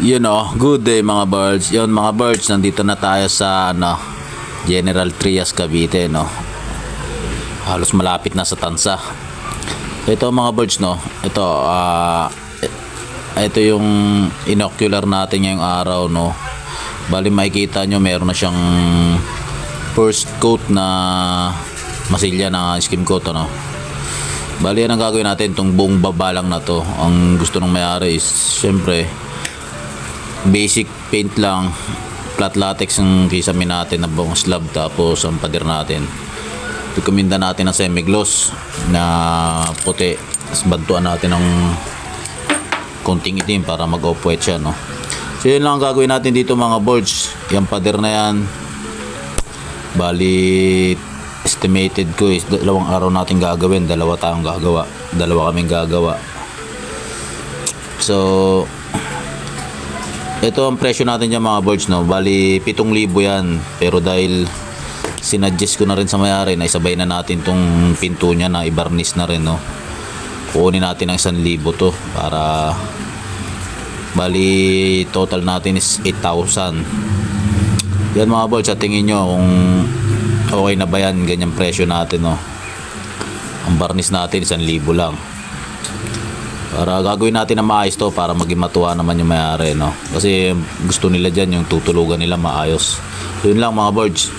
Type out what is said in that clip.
Yun oh, good day mga birds. Yun mga birds, nandito na tayo sa ano, General Trias Cavite, no. Halos malapit na sa Tansa. Ito mga birds, no. Ito, ah, ito yung inocular natin ngayong araw, no. Bali makikita nyo, meron na siyang first coat na masilya na skim coat, ano. Bali yan ang gagawin natin, itong buong baba lang na to. Ang gusto ng mayari is, syempre, basic paint lang. Flat latex ang kisame natin na buong slab tapos ang pader natin. Recommenda natin ng semi-gloss na puti. Tapos bantuan natin ng konting itim para mag off white siya no? So yun lang ang gagawin natin dito mga boards. Yung pader na yan bali estimated ko is dalawang araw natin gagawin. Dalawa tayong gagawa. Dalawa kaming gagawa. So ito ang presyo natin dyan mga birds no. Bali 7,000 yan. Pero dahil sinadjust ko na rin sa mayari na isabay na natin tong pinto niya na ibarnis na rin no. Kukunin natin ang 1,000 to para bali total natin is 8,000. Yan mga birds sa tingin nyo kung okay na ba yan ganyang presyo natin no. Ang barnis natin 1,000 lang. Para gagawin natin na maayos to para maging matuwa naman yung mayari, no? Kasi gusto nila dyan yung tutulugan nila maayos. So yun lang mga birds.